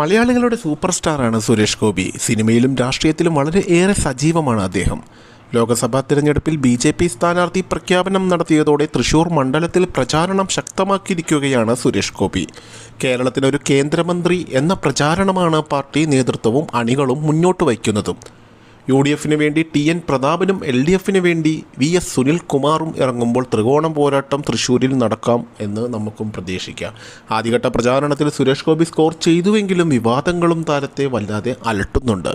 മലയാളികളുടെ സൂപ്പർ സ്റ്റാറാണ് സുരേഷ് ഗോപി. സിനിമയിലും രാഷ്ട്രീയത്തിലും വളരെ ഏറെ സജീവമാണ് അദ്ദേഹം. ലോക്സഭാ തിരഞ്ഞെടുപ്പിൽ ബി ജെ പി സ്ഥാനാർത്ഥി പ്രഖ്യാപനം നടത്തിയതോടെ തൃശൂർ മണ്ഡലത്തിൽ പ്രചാരണം ശക്തമാക്കിയിരിക്കുകയാണ് സുരേഷ് ഗോപി. കേരളത്തിനൊരു കേന്ദ്രമന്ത്രി എന്ന പ്രചാരണമാണ് പാർട്ടി നേതൃത്വവും അണികളും മുന്നോട്ട് വയ്ക്കുന്നതും. യു ഡി എഫിന് വേണ്ടി ടി എൻ പ്രതാപനും എൽ ഡി എഫിന് വേണ്ടി വി എസ് സുനിൽകുമാറും ഇറങ്ങുമ്പോൾ ത്രികോണം പോരാട്ടം തൃശ്ശൂരിൽ നടക്കാം എന്ന് നമുക്കും പ്രതീക്ഷിക്കാം. ആദ്യഘട്ട പ്രചാരണത്തിൽ സുരേഷ് ഗോപി സ്കോർ ചെയ്തുവെങ്കിലും വിവാദങ്ങളും താരത്തെ വല്ലാതെ അലട്ടുന്നുണ്ട്.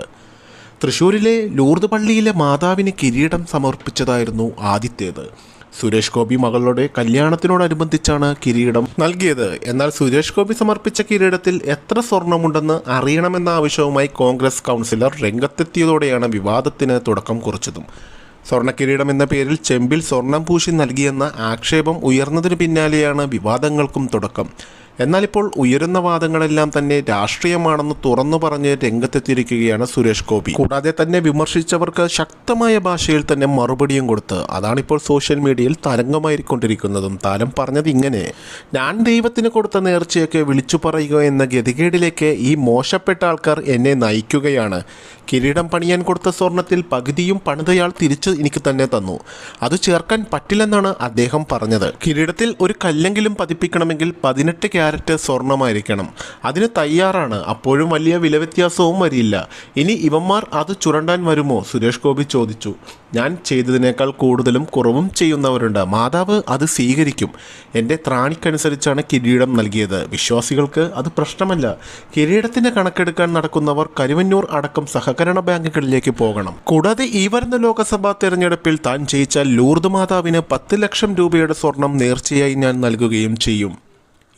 തൃശ്ശൂരിലെ ലൂർദ് പള്ളിയിലെ മാതാവിന് കിരീടം സമർപ്പിച്ചതായിരുന്നു ആദ്യത്തേത്. സുരേഷ് ഗോപി മകളുടെ കല്യാണത്തിനോടനുബന്ധിച്ചാണ് കിരീടം നൽകിയത്. എന്നാൽ സുരേഷ് ഗോപി സമർപ്പിച്ച കിരീടത്തിൽ എത്ര സ്വർണമുണ്ടെന്ന് അറിയണമെന്ന ആവശ്യവുമായി കോൺഗ്രസ് കൗൺസിലർ രംഗത്തെത്തിയതോടെയാണ് വിവാദത്തിന് തുടക്കം കുറിച്ചതും. സ്വർണക്കിരീടം എന്ന പേരിൽ ചെമ്പിൽ സ്വർണം പൂശി നൽകിയെന്ന ആക്ഷേപം ഉയർന്നതിന് പിന്നാലെയാണ് വിവാദങ്ങൾക്കും തുടക്കം. എന്നാൽ ഇപ്പോൾ ഉയരുന്ന വാദങ്ങളെല്ലാം തന്നെ രാഷ്ട്രീയമാണെന്ന് തുറന്നു പറഞ്ഞ് രംഗത്തെത്തിയിരിക്കുകയാണ് സുരേഷ് ഗോപി. കൂടാതെ തന്നെ വിമർശിച്ചവർക്ക് ശക്തമായ ഭാഷയിൽ തന്നെ മറുപടിയും കൊടുത്ത് അതാണിപ്പോൾ സോഷ്യൽ മീഡിയയിൽ തരംഗമായിക്കൊണ്ടിരിക്കുന്നതും. താരം പറഞ്ഞത് ഇങ്ങനെ ഞാൻ ദൈവത്തിന് കൊടുത്ത നേർച്ചയൊക്കെ വിളിച്ചു പറയുക എന്ന ഗതികേടിലേക്ക് ഈ മോശപ്പെട്ട ആൾക്കാർ എന്നെ നയിക്കുകയാണ്. കിരീടം പണിയാൻ കൊടുത്ത സ്വർണത്തിൽ പകുതിയും പണിതയാൾ തിരിച്ച് എനിക്ക് തന്നെ തന്നു. അത് ചേർക്കാൻ പറ്റില്ലെന്നാണ് അദ്ദേഹം പറഞ്ഞത്. കിരീടത്തിൽ ഒരു കല്ലെങ്കിലും പതിപ്പിക്കണമെങ്കിൽ പതിനെട്ട് ക്യാരറ്റ് സ്വർണമായിരിക്കണം. അതിന് തയ്യാറാണ്. അപ്പോഴും വലിയ വില വ്യത്യാസവും വരില്ല. ഇനി ഇവന്മാർ അത് ചുരണ്ടാൻ വരുമോ? സുരേഷ് ഗോപി ചോദിച്ചു. ഞാൻ ചെയ്തതിനേക്കാൾ കൂടുതലും കുറവും ചെയ്യുന്നവരുണ്ട്. മാതാവ് അത് സ്വീകരിക്കും. എന്റെ ത്രാണിക്കനുസരിച്ചാണ് കിരീടം നൽകിയത്. വിശ്വാസികൾക്ക് അത് പ്രശ്നമല്ല. കിരീടത്തിന്റെ കണക്കെടുക്കാൻ നടക്കുന്നവർ കരുവന്നൂർ അടക്കം സഹകരണ ബാങ്കുകളിലേക്ക് പോകണം. കൂടാതെ ഈ വരുന്ന ലോക്സഭാ തെരഞ്ഞെടുപ്പിൽ താൻ ജയിച്ച ലൂർദ് മാതാവിന് പത്ത് ലക്ഷം രൂപയുടെ സ്വർണം നേർച്ചയായി ഞാൻ നൽകുകയും ചെയ്യും.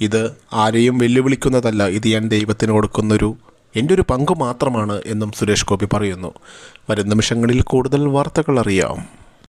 ഇത് ആരെയും വെല്ലുവിളിക്കുന്നതല്ല ഇത് ഞാൻ ദൈവത്തിന് കൊടുക്കുന്നൊരു എന്റെ ഒരു പങ്ക് മാത്രമാണ് എന്നും സുരേഷ് ഗോപി പറയുന്നു. വരും നിമിഷങ്ങളിൽ കൂടുതൽ വാർത്തകൾ അറിയാം.